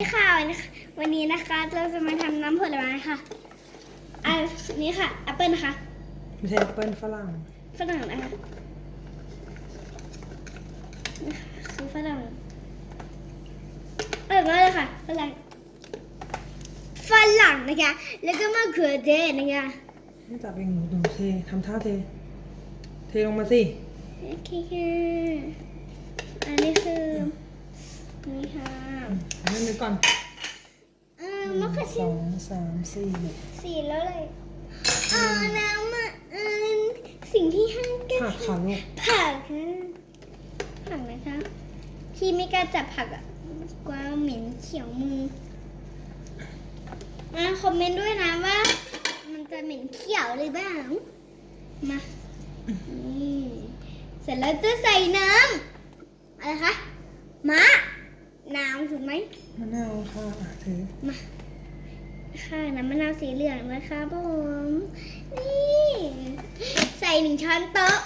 สวัสดีค่ะวันนี้วันนี้นะคะเราจะมาทำน้ำผลไม้ค่ะอันนี้ค่ะแอปเปิลนะคะไม่ใช่แอปเปิลฝรั่งฝรั่งนะคะนี่ค่ะคือฝรั่งเออมาเลยค่ะฝรั่งฝรั่งนะคะ แล้วก็มะเขือเทศนะคะนี่จับเองหนูหนูเททำท่าเทเทลงมาสิโอเคค่ะอันนี้คือนี่ค่ะ อันนี้นึกก่อนเออมะเขือเทสอศงสามสี่สีแล้วเลยเออน้ำอะเออสิ่งที่ห้างก็ผักคือค่ะลูกผักฮะผักนะคะพี่ไม่กล้าจับผักอะกลัวเหม็นเขียวมือมาคอมเมนต์ด้วยนะว่า มันจะเหม็นเขียวหรือเปล่ามานี่เสร็จแล้วจะใส่น้ำอะไรคะมะ น้ำถูกไหมมะนาวค่ะอะถือมาค่ะน้ำมะนาวสีเหลืองนะคะผมนี่ใส่หนึ่งช้อนโต๊ะ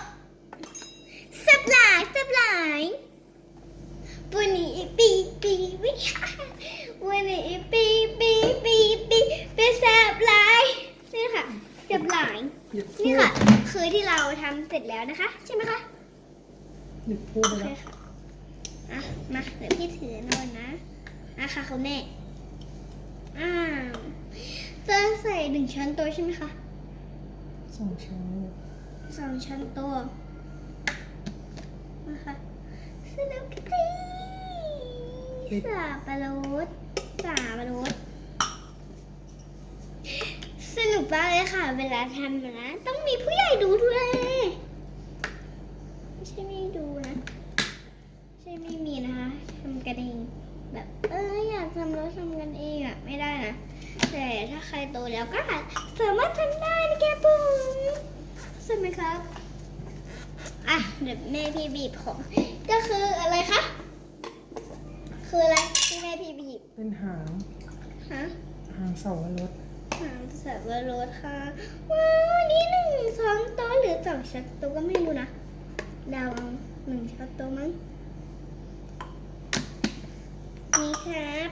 สับหลายสับหลายวันนี้ปีปีวิวันนี้ปีปีปีปีปีสับหลายนี่ค่ะสับหลายหยุดพูนี่ดค่ะคือที่เราทำเสร็จแล้วนะคะ ใช่ไหมคะหยุดพูดโอไปเคแล้วค่ะอะมาเดี๋ยวพี่ถือหน่อยนะ นะคะคุณแม่อ้าวจะใส่หนึ่งช้อนโต๊ะใช่ไหมคะสองช้อนลูกสองช้อนโต๊ะนะคะสนุกดีสาบะรดสาบะรดสนุกมากเลยค่ะ เวลาทำนะต้องมีผู้ใหญ่ดูด้วยไม่ใช่ไม่ดูนะ ใช่ไม่มีนะคะทำกันเอง แบบเอออยากทำแล้วทำกันเองอะไม่ได้นะ แต่ถ้าใครโตแล้วก็สามารถทำได้นะแกผมใช่ไหมครับ อะเดี๋ยวแม่พี่บีบผมก็คืออะไรคะ คืออะไรที่แม่พี่บีบเป็นหางฮะหางเสาวรสหางสับปะรดค่ะ ว้าวอันนี้หนึ่งช้อนโต๊ะหรือสองช้อนโต๊ะก็ไม่รู้นะเดาวเอาหนึ่งช้อนโต๊ะมั้ง นี่ ครับ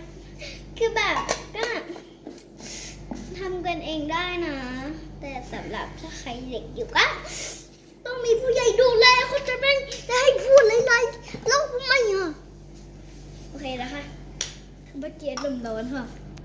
คือแบบก็ทำกันเองได้นะ แต่สำหรับถ้าใครเด็กอยู่ก็ต้องมีผู้ใหญ่ดูแลเขาจะไม่จะให้พูดอะไรๆแล้วทำไมอะโอเคนะคะเมื่อกี้ลมร้อนค่ะ